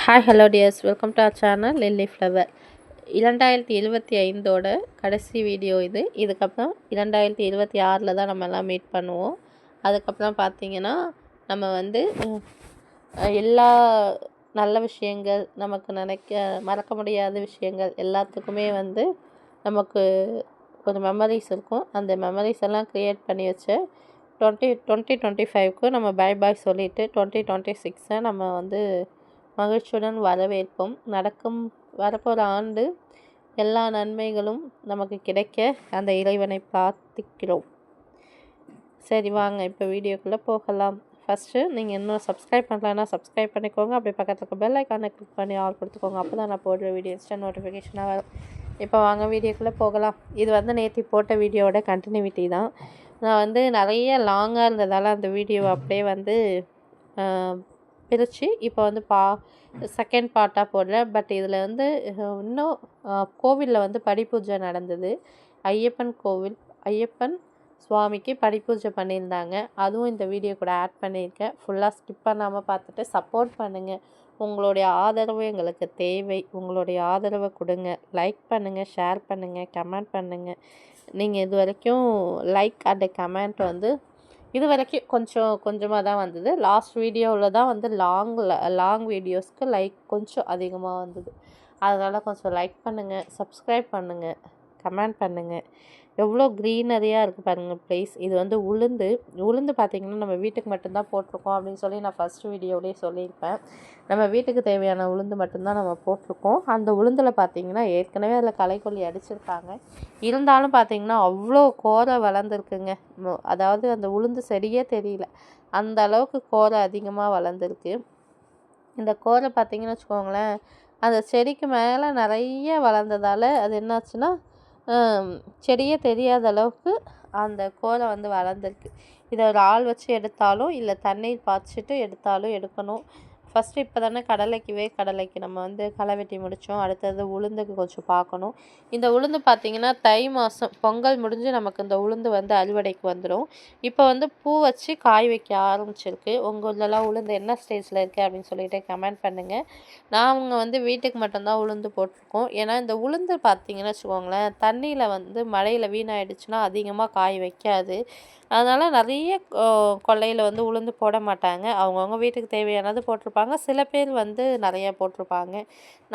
Hi hello dears welcome to our channel lily flower இரண்டாயிரத்தி இருபத்தி ஐந்தோட கடைசி வீடியோ இது. இதுக்கப்புறம் இரண்டாயிரத்தி இருபத்தி ஆறில் தான் நம்ம எல்லாம் மீட் பண்ணுவோம். அதுக்கப்புறம் பார்த்தீங்கன்னா நம்ம வந்து எல்லா நல்ல விஷயங்கள் நமக்கு நினைக்க மறக்க முடியாத விஷயங்கள் எல்லாத்துக்குமே வந்து நமக்கு ஒரு மெமரிஸ் இருக்கும். அந்த மெமரிஸ் எல்லாம் க்ரியேட் பண்ணி வச்சு டுவெண்ட்டி டுவெண்ட்டி டுவெண்ட்டி ஃபைவ்க்கு நம்ம பை பாய் சொல்லிவிட்டு டுவெண்ட்டி டுவெண்ட்டி சிக்ஸை நம்ம வந்து மகிழ்ச்சியுடன் வரவேற்போம். நடக்கும் வரப்போகிற ஆண்டு எல்லா நன்மைகளும் நமக்கு கிடைக்க அந்த இறைவனை பிரார்த்திக்கிறோம். சரி வாங்க. இப்போ வீடியோக்குள்ளே போகலாம். ஃபஸ்ட்டு நீங்கள் இன்னும் சப்ஸ்கிரைப் பண்ணலன்னா சப்ஸ்கிரைப் பண்ணிக்கோங்க. அப்படியே பக்கத்தில் இருக்க பெல் ஐக்கானை கிளிக் பண்ணி ஆல் கொடுத்துக்கோங்க. அப்போ தான் நான் போடுற வீடியோ இன்ஸ்டன்ட் நோட்டிஃபிகேஷனாக வரும். இப்போ வாங்க வீடியோக்குள்ளே போகலாம். இது வந்து நேற்று போட்ட வீடியோவோட கண்டினியூட்டி தான். நான் வந்து நிறைய லாங்காக இருந்ததால் அந்த வீடியோ அப்படியே வந்து பிரித்து இப்போ வந்து பா செகண்ட் பார்ட்டாக போடுறேன். பட் இதில் வந்து இன்னும் கோவிலில் வந்து படிப்பூஜை நடந்தது. ஐயப்பன் கோவில் ஐயப்பன் சுவாமிக்கு படிப்பூஜை பண்ணியிருந்தாங்க. அதுவும் இந்த வீடியோ கூட ஆட் பண்ணியிருக்கேன். ஃபுல்லாக ஸ்கிப் பண்ணாமல் பார்த்துட்டு சப்போர்ட் பண்ணுங்கள் உங்களுடைய ஆதரவு எங்களுக்கு தேவை. உங்களுடைய ஆதரவை கொடுங்க. லைக் பண்ணுங்கள் ஷேர் பண்ணுங்கள் கமெண்ட் பண்ணுங்கள் நீங்கள் இது வரைக்கும் லைக் அண்ட் கமெண்ட் வந்து இது வரைக்கும் கொஞ்சம் கொஞ்சமாக தான் வந்தது. லாஸ்ட் வீடியோவில் தான் வந்து லாங் லாங் வீடியோஸ்க்கு லைக் கொஞ்சம் அதிகமாக வந்தது. அதனால் கொஞ்சம் லைக் பண்ணுங்கள் சப்ஸ்கிரைப் பண்ணுங்கள் கமெண்ட் பண்ணுங்கள் எவ்வளோ க்ரீனரியாக இருக்குது பாருங்கள் ப்ளேஸ் இது வந்து உளுந்து. உளுந்து பார்த்திங்கன்னா நம்ம வீட்டுக்கு மட்டும்தான் போட்டிருக்கோம் அப்படின்னு சொல்லி நான் ஃபஸ்ட் வீடியோவிலே சொல்லியிருப்பேன். நம்ம வீட்டுக்கு தேவையான உளுந்து மட்டும்தான் நம்ம போட்டிருக்கோம். அந்த உளுந்தில் பார்த்திங்கன்னா ஏற்கனவே அதில் களைக்கொல்லி அடிச்சிருக்காங்க. இருந்தாலும் பார்த்திங்கன்னா அவ்வளோ கோரை வளர்ந்துருக்குங்க. அதாவது அந்த உளுந்து சரியே தெரியல. அந்த அளவுக்கு கோரை அதிகமாக வளர்ந்துருக்கு. இந்த கோரை பார்த்திங்கன்னு வச்சுக்கோங்களேன் அந்த செடிக்கு மேலே நிறைய வளர்ந்ததால் அது என்னாச்சுன்னா செடியே தெரியாத அளவுக்கு அந்த கோலை வந்து வளர்ந்துருக்கு. இதை ஒரு ஆள் வச்சு எடுத்தாலும் இல்லை தண்ணீர் பாய்ச்சிட்டு எடுத்தாலும் எடுக்கணும். ஃபஸ்ட்டு இப்போ தானே கடலைக்கு நம்ம வந்து களை வெட்டி முடித்தோம் அடுத்தது உளுந்துக்கு கொஞ்சம் பார்க்கணும். இந்த உளுந்து பார்த்திங்கன்னா தை மாதம் பொங்கல் முடிஞ்சு நமக்கு இந்த உளுந்து வந்து அறுவடைக்கு வந்துடும் இப்போ வந்து பூ வச்சு காய் வைக்க ஆரம்பிச்சிருக்கு. உங்கள் ஊர்லலாம் உளுந்து என்ன ஸ்டேஜில் இருக்குது அப்படின்னு சொல்லிட்டு கமெண்ட் பண்ணுங்கள் நாங்கள் வந்து வீட்டுக்கு மட்டும்தான் உளுந்து போட்டிருக்கோம். ஏன்னா இந்த உளுந்து பார்த்தீங்கன்னு வச்சுக்கோங்களேன் தண்ணியில் வந்து மழையில் வீணாயிடுச்சுன்னா அதிகமாக காய் வைக்காது. அதனால் நிறைய கொல்லையில் வந்து உளுந்து போட மாட்டாங்க. அவங்கவுங்க வீட்டுக்கு தேவையானது போட்டிருப்பாங்க. சில பேர் வந்து நிறைய போட்டிருப்பாங்க.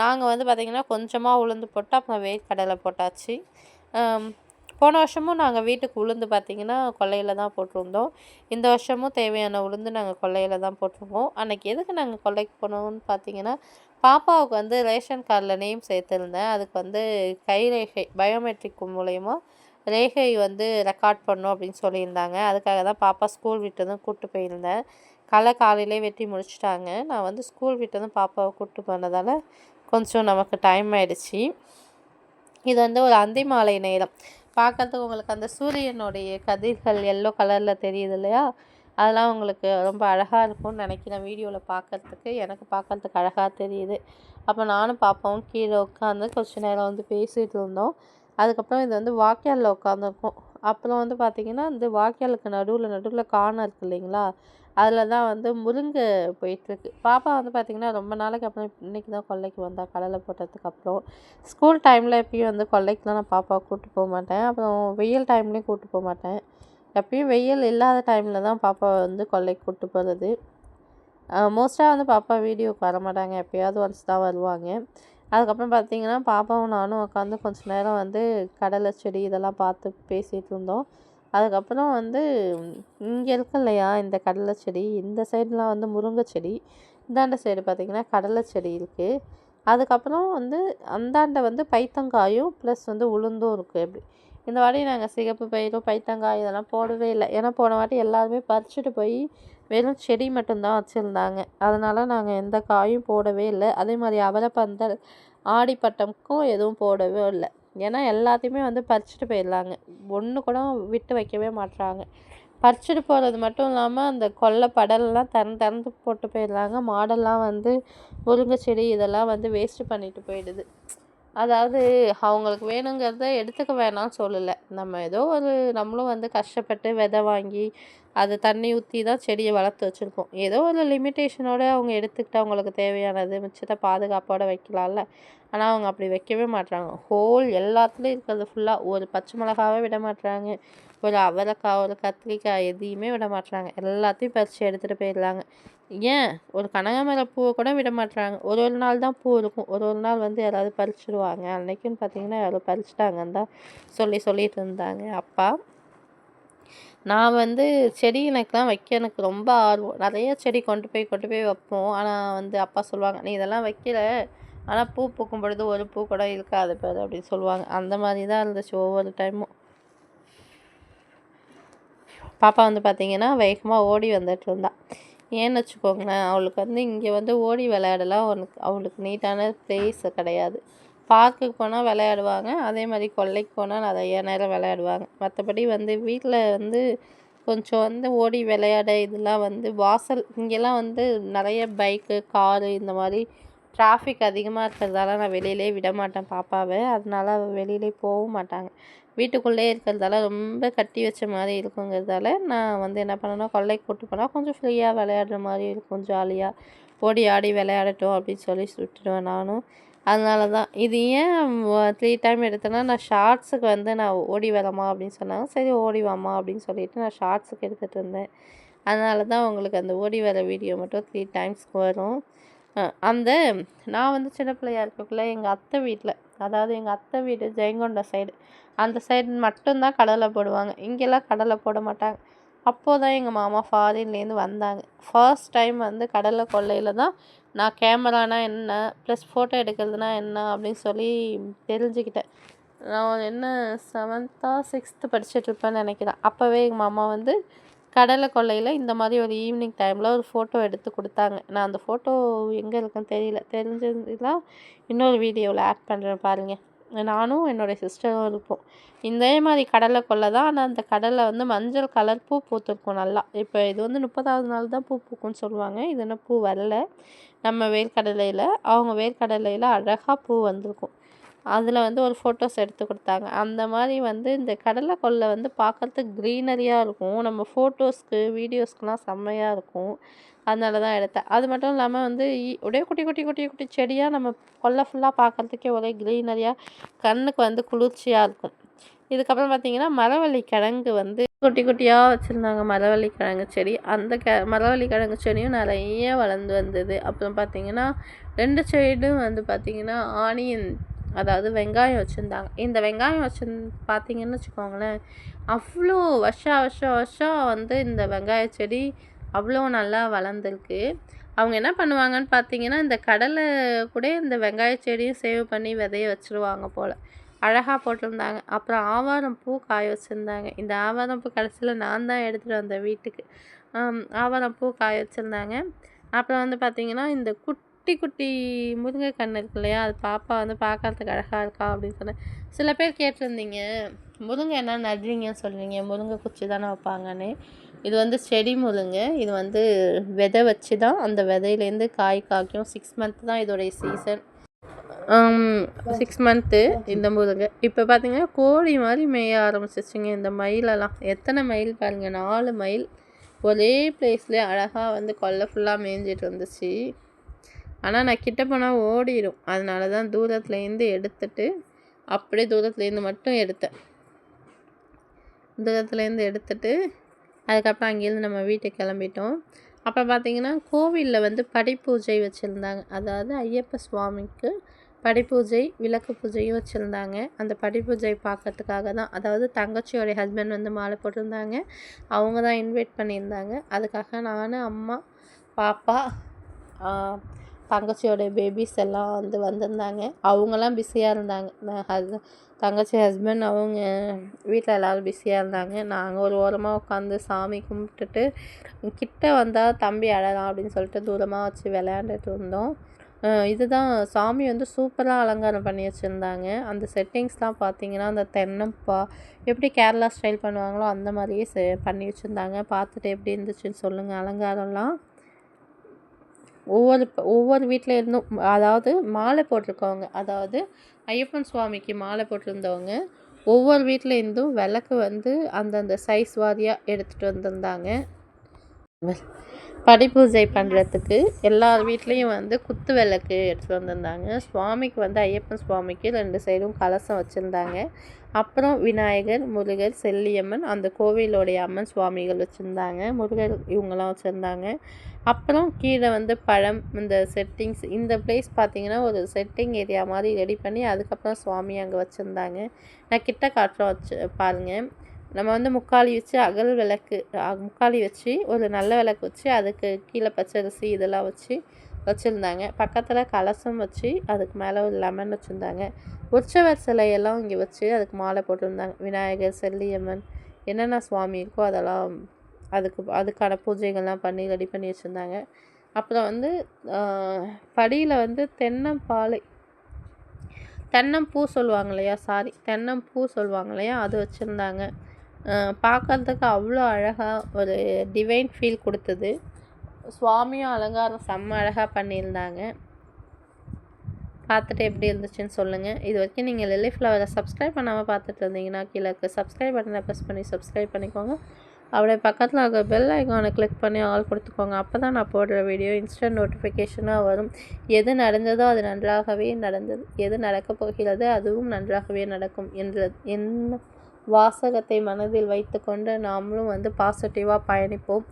நாங்கள் வந்து பார்த்திங்கன்னா கொஞ்சமாக உளுந்து போட்டு அப்புறம் வேர்க்கடலை போட்டாச்சு. போன வருஷமும் நாங்கள் வீட்டுக்கு உளுந்து பார்த்திங்கன்னா கொல்லையில் தான் போட்டிருந்தோம். இந்த வருஷமும் தேவையான உளுந்து நாங்கள் கொல்லையில் தான் போட்டிருக்கோம் அன்றைக்கி எதுக்கு நாங்கள் கொல்லைக்கு போனோம்னு பார்த்தீங்கன்னா பாப்பாவுக்கு வந்து ரேஷன் கார்டில் நேம் சேர்த்துருந்தேன். அதுக்கு வந்து கைரேகை பயோமெட்ரிக் மூலயமா ரேகை வந்து ரெக்கார்ட் பண்ணும் அப்படின்னு சொல்லியிருந்தாங்க. அதுக்காக தான் பாப்பா ஸ்கூல் விட்டதும் கூப்பிட்டு போயிருந்தேன். களை காலையிலே வெட்டி முடிச்சிட்டாங்க. நான் வந்து ஸ்கூல் விட்டதும் பாப்பாவை கூப்பிட்டு போனதால் கொஞ்சம் நமக்கு டைம் ஆயிடுச்சு. இது வந்து ஒரு அந்தி மாலை நேரம். பார்க்கறதுக்கு உங்களுக்கு அந்த சூரியனுடைய கதிர்கள் எல்லோ கலரில் தெரியுது இல்லையா? அதெல்லாம் உங்களுக்கு ரொம்ப அழகாக இருக்கும்னு நினைக்கிறேன் வீடியோவில் பார்க்கறதுக்கு எனக்கு பார்க்கறதுக்கு அழகாக தெரியுது. அப்போ நானும் பாப்பாவும் கீழே உட்காந்து கொஞ்ச நேரம் வந்து பேசிகிட்டு இருந்தோம். அதுக்கப்புறம் இது வந்து வாய்க்காலில் உட்காந்துருக்கும் அப்புறம் வந்து பார்த்திங்கன்னா இந்த வாய்க்காலுக்கு நடுவில் நடுவில் காணம் இருக்கு இல்லைங்களா? அதில் தான் வந்து முருங்கை போயிட்டுருக்கு. பாப்பா வந்து பார்த்திங்கன்னா ரொம்ப நாளைக்கு அப்புறம் இன்றைக்கி தான் கொல்லைக்கு வந்தால் கடலை போட்டதுக்கு அப்புறம். ஸ்கூல் டைமில் எப்பயும் வந்து கொல்லைக்குலாம் நான் பாப்பாவை கூப்பிட்டு போக மாட்டேன். அப்புறம் வெயில் டைம்லேயும் கூப்பிட்டு போக மாட்டேன். எப்பயும் வெயில் இல்லாத டைமில் தான் பாப்பாவை வந்து கொல்லைக்கு கூப்பிட்டு போகிறது மோஸ்ட்டாக வந்து பாப்பா வீடியோக்கு வர மாட்டாங்க எப்பயாவது ஒன்ஸ் தான் வருவாங்க. அதுக்கப்புறம் பார்த்தீங்கன்னா பாப்பாவும் நானும் உட்காந்து கொஞ்ச நேரம் வந்து கடலை செடி இதெல்லாம் பார்த்து பேசிகிட்டு இருந்தோம். அதுக்கப்புறம் வந்து இங்கே இருக்கு இல்லையா இந்த கடலை செடி. இந்த சைடுலாம் வந்து முருங்கை செடி. இந்தாண்ட சைடு பார்த்திங்கன்னா கடலை செடி இருக்குது அதுக்கப்புறம் வந்து அந்தாண்ட வந்து பைத்தங்காயும் ப்ளஸ் வந்து உளுந்தும் இருக்குது அப்படி இந்த வாட்டி நாங்கள் சிகப்பு பயிரும் பைத்தங்காய் இதெல்லாம் போடவே இல்லை. ஏன்னா போன வாட்டி எல்லாருமே பறிச்சுட்டு போய் வெறும் செடி மட்டும்தான் வச்சுருந்தாங்க. அதனால் நாங்கள் எந்த காயும் போடவே இல்லை. அதே மாதிரி அவரைப்பந்தல் ஆடிப்பட்டம்க்கும் எதுவும் போடவே இல்லை. ஏன்னா எல்லாத்தையுமே வந்து பறிச்சுட்டு போயிடலாங்க ஒன்று கூட விட்டு வைக்கவே மாட்றாங்க. பறிச்சுட்டு போகிறது மட்டும் இல்லாமல் அந்த கொல்லை படலெல்லாம் திறந்து திறந்து போட்டு போயிடுறாங்க. மாடெல்லாம் வந்து முருங்கை செடி இதெல்லாம் வந்து வேஸ்ட்டு பண்ணிட்டு போயிடுது. அதாவது அவங்களுக்கு வேணுங்கிறத எடுத்துக்க வேணாம்னு சொல்லலை. நம்ம ஏதோ ஒரு நம்மளும் வந்து கஷ்டப்பட்டு விதை வாங்கி அது தண்ணி ஊற்றி தான் செடியை வளர்த்து வச்சுருக்கோம். ஏதோ ஒரு லிமிட்டேஷனோடு அவங்க எடுத்துக்கிட்டு அவங்களுக்கு தேவையானது மிச்சத்தை பாதுகாப்போடு வைக்கலாம்ல. ஆனால் அவங்க அப்படி வைக்கவே மாட்டுறாங்க ஹோல் எல்லாத்துலேயும் இருக்கிறது ஃபுல்லாக ஒரு பச்சை மிளகாவே விட மாட்றாங்க. ஒரு அவரைக்காய் ஒரு கத்திரிக்காய் எதையுமே விட மாட்றாங்க. எல்லாத்தையும் பறித்து எடுத்துகிட்டு போயிடலாங்க ஏன்? ஒரு கனகாமர பூவை கூட விட மாட்டுறாங்க ஒரு ஒரு நாள் தான் பூ இருக்கும். ஒரு ஒரு நாள் வந்து யாராவது பறிச்சிடுவாங்க அன்னைக்குன்னு பார்த்தீங்கன்னா யாரோ பறிச்சிட்டாங்கன்னு தான் சொல்லி சொல்லிட்டு இருந்தாங்க அப்பா. நான் வந்து செடி எனக்குலாம் வைக்க எனக்கு ரொம்ப ஆர்வம். நிறைய செடி கொண்டு போய் கொண்டு போய் வைப்போம். ஆனால் வந்து அப்பா சொல்லுவாங்க நீ இதெல்லாம் வைக்கல. ஆனால் பூ பூக்கும் பொழுது ஒரு பூ கூட இருக்காது பேர் அப்படின்னு சொல்லுவாங்க. அந்த மாதிரி தான் இருந்துச்சு ஒவ்வொரு டைமும் பாப்பா வந்து பார்த்திங்கன்னா வேகமாக ஓடி வந்துட்டு இருந்தா. ஏன்னு வச்சுக்கோங்களேன் அவளுக்கு வந்து இங்கே வந்து ஓடி விளையாடலாம். அவனுக்கு அவளுக்கு நீட்டான பிளேஸ் கிடையாது. பார்க்குக்கு போனால் விளையாடுவாங்க. அதே மாதிரி கொல்லைக்கு போனால் நிறைய நேரம் விளையாடுவாங்க. மற்றபடி வந்து வீட்டில் வந்து கொஞ்சம் வந்து ஓடி விளையாட இதெல்லாம் வந்து வாசல் இங்கெல்லாம் வந்து நிறைய பைக்கு காரு இந்த மாதிரி டிராஃபிக் அதிகமாக இருக்கிறதால நான் வெளியிலே விட மாட்டேன் பாப்பாவை. அதனால அவள் வெளியிலே போகவும் மாட்டாங்க. வீட்டுக்குள்ளே இருக்கிறதால ரொம்ப கட்டி வச்ச மாதிரி இருக்குங்கிறதால நான் வந்து என்ன பண்ணேன்னா கொல்லைக்கு கூட்டு போனால் கொஞ்சம் ஃப்ரீயாக விளையாடுற மாதிரி இருக்கும் ஜாலியாக ஓடி ஆடி விளையாடட்டும் அப்படின்னு சொல்லி விட்டுடுவேன் நானும். அதனால தான். இது ஏன் த்ரீ டைம் எடுத்தேன்னா நான் ஷார்ட்ஸுக்கு வந்து நான் ஓடி வரமா அப்படின்னு சொன்னாங்க. சரி ஓடி வாமா அப்படின்னு சொல்லிட்டு நான் ஷார்ட்ஸுக்கு எடுத்துகிட்டு இருந்தேன். அதனால தான் உங்களுக்கு அந்த ஓடி வர வீடியோ மட்டும் த்ரீ டைம்ஸ்க்கு வரும். அந்த நான் வந்து சின்ன பிள்ளையா இருக்கக்குள்ள எங்கள் அத்தை வீட்டில் அதாவது எங்கள் அத்தை வீடு ஜெயங்கொண்ட சைடு அந்த சைடு மட்டும்தான் கடலை போடுவாங்க. இங்கெல்லாம் கடலை போட மாட்டாங்க. அப்போது தான் எங்கள் மாமா ஃபாரின்லேருந்து வந்தாங்க. ஃபர்ஸ்ட் டைம் வந்து கடலை கொள்ளையில் தான் நான் கேமரானா என்ன ப்ளஸ் ஃபோட்டோ எடுக்கிறதுனா என்ன அப்படின்னு சொல்லி தெரிஞ்சுக்கிட்டேன். நான் என்ன செவன்த்தா சிக்ஸ்த்து படிச்சுட்ருப்பேன்னு நினைக்கிறேன். அப்போவே எங்கள் மாமா வந்து கடலை கொள்ளையில் இந்த மாதிரி ஒரு ஈவினிங் டைமில் ஒரு ஃபோட்டோ எடுத்து கொடுத்தாங்க. நான் அந்த ஃபோட்டோ எங்கே இருக்குன்னு தெரியல. தெரிஞ்சதுலாம் இன்னொரு வீடியோவில் ஆட் பண்ணுறேன் பாருங்கள் நானும் என்னோடய சிஸ்டரும் இருப்போம். இதே மாதிரி கடலை கொள்ளை தான். ஆனால் அந்த கடலை வந்து மஞ்சள் கலர் பூ பூத்துருக்கும் நல்லா. இப்போ இது வந்து முப்பதாவது நாள் தான் பூ பூக்கும்னு சொல்லுவாங்க. இது என்ன பூ வரல. நம்ம வேர்க்கடலையில் அவங்க வேர்க்கடலையில் அழகாக பூ வந்திருக்கும். அதில் வந்து ஒரு ஃபோட்டோஸ் எடுத்து கொடுத்தாங்க. அந்த மாதிரி வந்து இந்த கடலை கொள்ளை வந்து பார்க்குறதுக்கு க்ரீனரியாக இருக்கும். நம்ம ஃபோட்டோஸ்க்கு வீடியோஸ்க்குலாம் செம்மையாக இருக்கும். அதனால தான் எடுத்தேன். அது மட்டும் இல்லாமல் வந்து ஒரே குட்டி குட்டி குட்டி குட்டி செடியாக நம்ம கொல்லை ஃபுல்லாக பார்க்குறதுக்கே ஒரே க்ரீனரியாக கண்ணுக்கு வந்து குளிர்ச்சியாக இருக்கும். இதுக்கப்புறம் பார்த்திங்கன்னா மரவள்ளி கிழங்கு வந்து குட்டி குட்டியாக வச்சுருந்தாங்க. மரவள்ளி கிழங்கு செடி. அந்த க மரவள்ளி கிழங்கு செடியும் நிறைய வளர்ந்து வந்தது. அப்புறம் பார்த்திங்கன்னா ரெண்டு சைடும் வந்து பார்த்திங்கன்னா ஆனியன் அதாவது வெங்காயம் வச்சுருந்தாங்க. இந்த வெங்காயம் வச்சு பார்த்தீங்கன்னு வச்சுக்கோங்களேன் அவ்வளோ வருஷம் வருஷம் வருஷம் வந்து இந்த வெங்காய செடி அவ்வளோ நல்லா வளர்ந்துருக்கு. அவங்க என்ன பண்ணுவாங்கன்னு பார்த்தீங்கன்னா இந்த கடலை கூட இந்த வெங்காய செடியும் சேவ் பண்ணி விதைய வச்சுருவாங்க போல். அழகாக போட்டிருந்தாங்க. அப்புறம் ஆவாரம் பூ காய வச்சுருந்தாங்க. இந்த ஆவாரம் பூ கடைசியில் நான் தான் எடுத்துகிட்டு வந்தேன் வீட்டுக்கு. ஆவாரம் பூ காய வச்சுருந்தாங்க. அப்புறம் வந்து பார்த்திங்கன்னா இந்த குட் குட்டி குட்டி முருங்கை கன்று இருக்கு இல்லையா? அது பாப்பா வந்து பார்க்கறதுக்கு அழகாக இருக்கா அப்படின்னு சொன்னேன். சில பேர் கேட்டிருந்தீங்க முருங்கை என்ன நடுறீங்கன்னு சொல்கிறீங்க முருங்கை குச்சி தானே வைப்பாங்கன்னு. இது வந்து செடி முருங்கை இது வந்து விதை வச்சு தான் அந்த விதையிலேருந்து காய் காய்க்கும். சிக்ஸ் மந்த் தான் இதோடைய சீசன் சிக்ஸ் மந்த்து இந்த முருங்கை. இப்போ பார்த்தீங்கன்னா கோழி மாதிரி மேய ஆரம்பிச்சிச்சுங்க இந்த மயிலெல்லாம். எத்தனை மயில் பாருங்கள் நாலு மயில். ஒரே பிளேஸ்லேயே அழகாக வந்து கொல்லை ஃபுல்லாக மேய்ஞ்சிட்டு இருந்துச்சு. ஆனால் நான் கிட்ட போனால் ஓடிடும் அதனால தான் தூரத்துலேருந்து எடுத்துட்டு அப்படியே தூரத்துலேருந்து மட்டும் எடுத்தேன். தூரத்துலேருந்து எடுத்துட்டு அதுக்கப்புறம் அங்கேருந்து நம்ம வீட்டுக்கு கிளம்பிட்டோம். அப்போ பார்த்திங்கன்னா கோவிலில் வந்து படிப்பூஜை வச்சுருந்தாங்க. அதாவது ஐயப்ப சுவாமிக்கு படிப்பூஜை விளக்கு பூஜையும் வச்சுருந்தாங்க. அந்த படிப்பூஜை பார்க்கறதுக்காக தான். அதாவது தங்கச்சியோடைய ஹஸ்பண்ட் வந்து மாலை போட்டிருந்தாங்க. அவங்க தான் இன்வைட் பண்ணியிருந்தாங்க. அதுக்காக நான் அம்மா பாப்பா தங்கச்சியோடைய பேபிஸ் எல்லாம் வந்து வந்திருந்தாங்க. அவங்கெல்லாம் பிஸியாக இருந்தாங்க. ஹஸ்பண்ட் தங்கச்சி ஹஸ்பண்ட் அவங்க வீட்டில் எல்லோரும் பிஸியாக இருந்தாங்க. நாங்கள் ஒரு ஓரமாக உட்காந்து சாமி கும்பிட்டுட்டு கிட்ட வந்தால் தம்பி அழலாம் அப்படின்னு சொல்லிட்டு தூரமாக வச்சு விளையாண்டுட்டு இருந்தோம். இதுதான் சாமி வந்து சூப்பராக அலங்காரம் பண்ணி வச்சுருந்தாங்க. அந்த செட்டிங்ஸ்லாம் பார்த்தீங்கன்னா அந்த தென்னப்பா எப்படி கேரளா ஸ்டைல் பண்ணுவாங்களோ அந்த மாதிரியே செ பண்ணி வச்சுருந்தாங்க. பார்த்துட்டு எப்படி இருந்துச்சுன்னு சொல்லுங்கள் அலங்காரம்லாம் ஒவ்வொரு ஒவ்வொரு வீட்டில் இருந்தும் அதாவது மாலை போட்டிருக்கவங்க அதாவது ஐயப்பன் சுவாமிக்கு மாலை போட்டிருந்தவங்க ஒவ்வொரு வீட்டில் இருந்தும் விளக்கு வந்து அந்தந்த சைஸ் வாரியாக எடுத்துகிட்டு வந்திருந்தாங்க. படி பூஜை பண்ணுறதுக்கு எல்லார் வீட்லேயும் வந்து குத்து விளக்கு எடுத்துகிட்டு வந்திருந்தாங்க. சுவாமிக்கு வந்து ஐயப்பன் சுவாமிக்கு ரெண்டு சைடும் கலசம் வச்சுருந்தாங்க. அப்புறம் விநாயகர் முருகர் செல்லியம்மன் அந்த கோவிலோடைய அம்மன் சுவாமிகள் வச்சுருந்தாங்க. முருகர் இவங்கெல்லாம் வச்சுருந்தாங்க. அப்புறம் கீழே வந்து பழம் இந்த செட்டிங்ஸ் இந்த பிளேஸ் பார்த்தீங்கன்னா ஒரு செட்டிங் ஏரியா மாதிரி ரெடி பண்ணி அதுக்கப்புறம் சுவாமி அங்கே வச்சுருந்தாங்க. நான் கிட்ட காற்றம் வச்சு பாருங்கள் நம்ம வந்து முக்காலி வச்சு அகல் விளக்கு முக்காலி வச்சு ஒரு நல்ல விளக்கு வச்சு அதுக்கு கீழே பச்சரிசி இதெல்லாம் வச்சு வச்சுருந்தாங்க. பக்கத்தில் கலசம் வச்சு அதுக்கு மேலே ஒரு லெமன் வச்சுருந்தாங்க. உற்சவர் சிலையெல்லாம் இங்கே வச்சு அதுக்கு மாலை போட்டிருந்தாங்க. விநாயகர் செல்லியம்மன் என்னென்ன சுவாமி இருக்கோ அதெல்லாம் அதுக்கு அதுக்கான பூஜைகள்லாம் பண்ணி ரெடி பண்ணி வச்சுருந்தாங்க. அப்புறம் வந்து படியில் வந்து தென்னம்பாலை தென்னம்பூ சொல்லுவாங்க இல்லையா சாரி தென்னம்பூ சொல்லுவாங்க இல்லையா அது வச்சுருந்தாங்க. பார்க்கறதுக்கு அவ்வளோ அழகாக ஒரு டிவைன் ஃபீல் கொடுத்தது. சுவாமியும் அலங்காரம் செம்ம அழகாக பண்ணியிருந்தாங்க. பார்த்துட்டு எப்படி இருந்துச்சுன்னு சொல்லுங்கள் இது வரைக்கும் நீங்கள் லில்லி ஃப்ளவரை சப்ஸ்கிரைப் பண்ணாமல் பார்த்துட்டு இருந்தீங்கன்னா கீழே சப்ஸ்கிரைப் பட்டனை ப்ரெஸ் பண்ணி சப்ஸ்கிரைப் பண்ணிக்கோங்க. அப்படியே பக்கத்தில் இருக்க பெல் ஐக்கானை கிளிக் பண்ணி ஆல் கொடுத்துக்கோங்க. அப்போ தான் நான் போடுற வீடியோ இன்ஸ்டன்ட் நோட்டிஃபிகேஷனாக வரும். எது நடந்ததோ அது நன்றாகவே நடந்தது. எது நடக்கப் போகிறது அதுவும் நன்றாகவே நடக்கும் என்ற என் வாசகத்தை மனதில் வைத்துக்கொண்டு நாமளும் வந்து பாசிட்டிவாக பயணிப்போம்.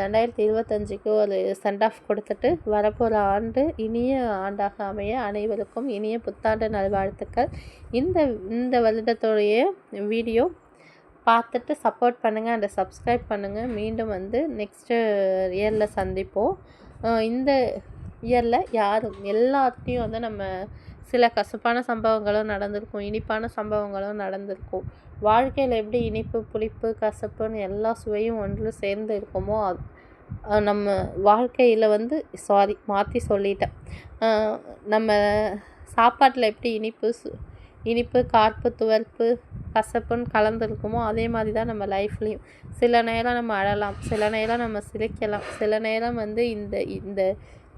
ரெண்டாயிரத்தி இருபத்தஞ்சிக்கு ஒரு சென்ட் ஆஃப் கொடுத்துட்டு வரப்போகிற ஆண்டு இனிய ஆண்டாக அமைய அனைவருக்கும் இனிய புத்தாண்டு நல்வாழ்த்துக்கள். இந்த இந்த வருடத்துடைய வீடியோ பார்த்துட்டு சப்போர்ட் பண்ணுங்கள் அண்ட் சப்ஸ்கிரைப் பண்ணுங்கள் மீண்டும் வந்து நெக்ஸ்ட்டு இயரில் சந்திப்போம். இந்த இயரில் யாரும் எல்லாத்தையும் வந்து நம்ம சில கசப்பான சம்பவங்களும் நடந்திருக்கும் இனிப்பான சம்பவங்களும் நடந்திருக்கும். வாழ்க்கையில் எப்படி இனிப்பு புளிப்பு கசப்புன்னு எல்லா சுவையும் ஒன்று சேர்ந்து இருக்குமோ அது நம்ம வாழ்க்கையில் வந்து சாரி மாற்றி சொல்லிட்டேன். நம்ம சாப்பாட்டில் எப்படி இனிப்பு சு இனிப்பு கார்ப்பு துவர்ப்பு கசப்புன்னு கலந்துருக்குமோ அதே மாதிரி தான் நம்ம லைஃப்லேயும். சில நேரம் நம்ம அழலாம் சில நேரம் நம்ம சிரிக்கலாம் சில நேரம் வந்து இந்த இந்த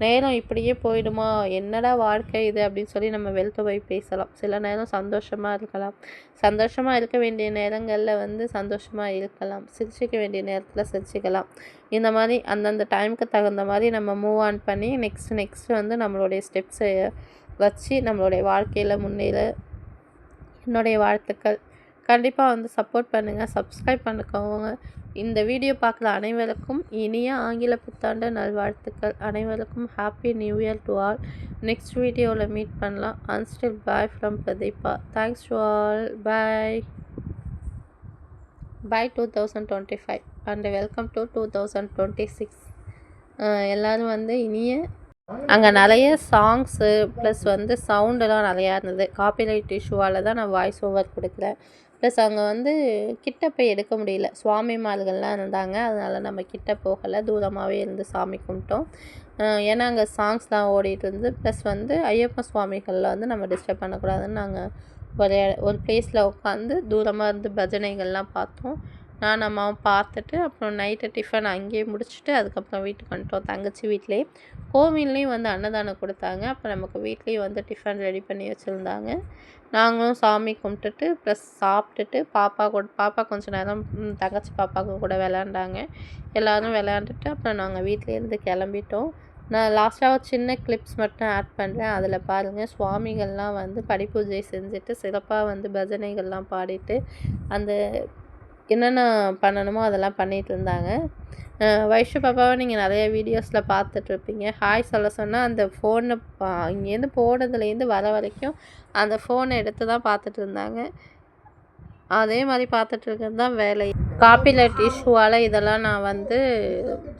நேரம் இப்படியே போயிடுமா என்னடா வாழ்க்கை இது அப்படின்னு சொல்லி நம்ம வெளுத்து போய் பேசலாம். சில நேரம் சந்தோஷமாக இருக்கலாம். சந்தோஷமாக இருக்க வேண்டிய நேரங்களில் வந்து சந்தோஷமாக இருக்கலாம். சிரிச்சிக்க வேண்டிய நேரத்தில் சிரிச்சிக்கலாம். இந்த மாதிரி அந்தந்த டைமுக்கு தகுந்த மாதிரி நம்ம மூவ் ஆன் பண்ணி நெக்ஸ்ட் நெக்ஸ்ட் வந்து நம்மளுடைய ஸ்டெப்ஸை வச்சு நம்மளுடைய வாழ்க்கையில் முன்னேற என்னுடைய வாழ்த்துக்கள். கண்டிப்பாக வந்து சப்போர்ட் பண்ணுங்கள் சப்ஸ்கிரைப் பண்ணிக்கோங்க. இந்த வீடியோ பார்க்குற அனைவருக்கும் இனிய ஆங்கில புத்தாண்டு நல்வாழ்த்துக்கள். அனைவருக்கும் happy new year to all next வீடியோவில் மீட் பண்ணலாம். Until bye from Pratheeba. Thanks to all bye bye two thousand twenty five and welcome to two thousand twenty six எல்லோரும் வந்து இனிய அங்கே நிறைய சாங்ஸு ப்ளஸ் வந்து சவுண்டெல்லாம் நிறையா இருந்தது. காப்பிரைட் இஷ்யூவால் தான் நான் வாய்ஸ் ஓவர் கொடுக்குறேன். ப்ளஸ் அங்கே வந்து கிட்ட போய் எடுக்க முடியல. சுவாமிமார்கள்லாம் இருந்தாங்க. அதனால் நம்ம கிட்ட போகலை. தூரமாகவே இருந்து சாமி கும்பிட்டோம். ஏன்னா அங்கே சாங்ஸ்லாம் ஓடிட்டு இருந்து ப்ளஸ் வந்து ஐயப்ப சுவாமிகளில் வந்து நம்ம டிஸ்டர்ப் பண்ணக்கூடாதுன்னு நாங்கள் ஒரு ஒரு ப்ளேஸில் உட்காந்து தூரமாக இருந்து பஜனைகள்லாம் பார்த்தோம். நான் அம்மாவும் பார்த்துட்டு அப்புறம் நைட்டு டிஃபன் அங்கேயே முடிச்சுட்டு அதுக்கப்புறம் வீட்டுக்கு வந்துட்டோம். தங்கச்சி வீட்டிலே கோவில்லையும் வந்து அன்னதானம் கொடுத்தாங்க. அப்போ நமக்கு வீட்லேயும் வந்து டிஃபன் ரெடி பண்ணி வச்சுருந்தாங்க. நாங்களும் சாமி கும்பிட்டுட்டு ப்ளஸ் சாப்பிட்டுட்டு பாப்பா கூட பாப்பா கொஞ்சம் நேரம் தங்கச்சி பாப்பாவுக்கு கூட விளாண்டாங்க எல்லோரும் விளையாண்டுட்டு அப்புறம் நாங்கள் வீட்டிலேருந்து கிளம்பிட்டோம். நான் லாஸ்ட்டாக சின்ன கிளிப்ஸ் மட்டும் ஆட் பண்ணுறேன் அதில் பாருங்கள் சுவாமிகள்லாம் வந்து படிப்பூஜை செஞ்சுட்டு சிறப்பாக வந்து பஜனைகள்லாம் பாடிட்டு அந்த என்னென்ன பண்ணணுமோ அதெல்லாம் பண்ணிகிட்டு இருந்தாங்க. வைஷு பாப்பாவை நீங்கள் நிறைய வீடியோஸில் பார்த்துட்ருப்பீங்க. ஹாய் சொல்ல சொன்னால் அந்த ஃபோனை இங்கேருந்து போனதுலேருந்து வர வரைக்கும் அந்த ஃபோனை எடுத்து தான் பார்த்துட்டு இருந்தாங்க. அதே மாதிரி பார்த்துட்ருக்கிறது தான் வேலை. காப்பிலைட் இஷ்யூவால் இதெல்லாம் நான் வந்து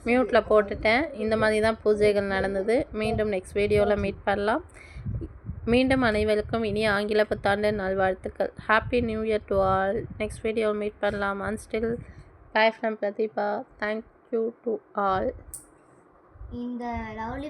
மியூட்டில் போட்டுட்டேன். இந்த மாதிரி தான் பூஜைகள் நடந்தது. மீண்டும் நெக்ஸ்ட் வீடியோவில் மீட் பண்ணலாம். மீண்டும் அனைவருக்கும் இனி ஆங்கில புத்தாண்டு நல்வாழ்த்துக்கள். Happy new year to all next video meet பண்ணலாம். Until bye from Pratheeba thank you to all இந்த லவ்லி